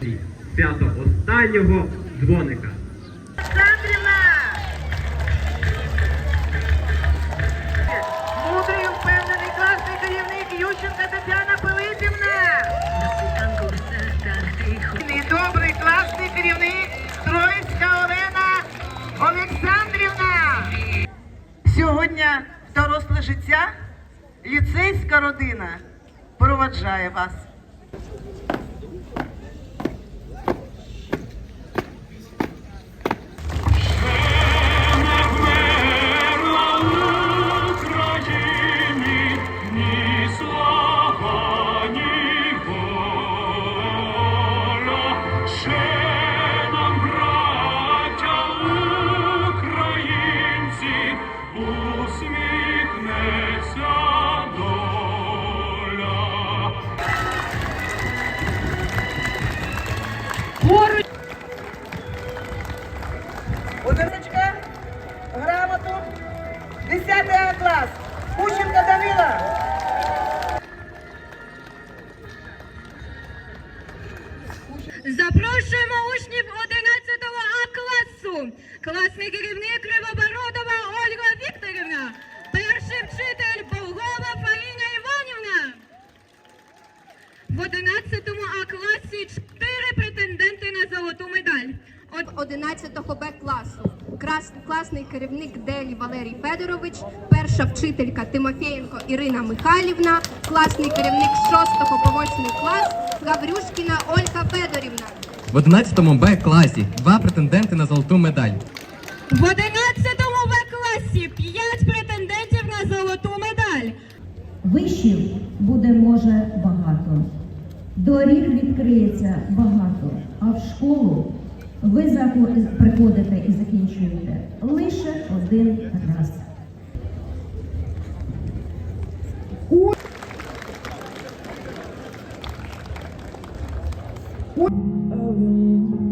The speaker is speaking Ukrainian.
Свято останнього дзвоника. Мудрий, впевнений класний керівник Ющенка Тетяна Пилипівна! І добрий класний керівник Троїцька Олена Олександрівна! Сьогодні доросле життя ліцейська родина проваджає вас. Усміхнеться доля. Грамоту, 10 клас, Кущенка Данила. Запрошуємо учнів 11 А класу. Класний керівник Кривобородова В 11 А класі чотири претенденти на золоту медаль. Од- 11 Б класу. Крас- Класний керівник Делі Валерій Федорович, перша вчителька Тимофєєнко Ірина Михайлівна, класний керівник з 6 по 8 клас Гаврюшкіна Ольга Федорівна. В 11 Б класі два претенденти на золоту медаль. В 11 В класі п'ять претендентів на золоту медаль. Вишів буде може багато, доріг відкриється багато, а в школу ви приходите і закінчуєте лише один раз. Oh.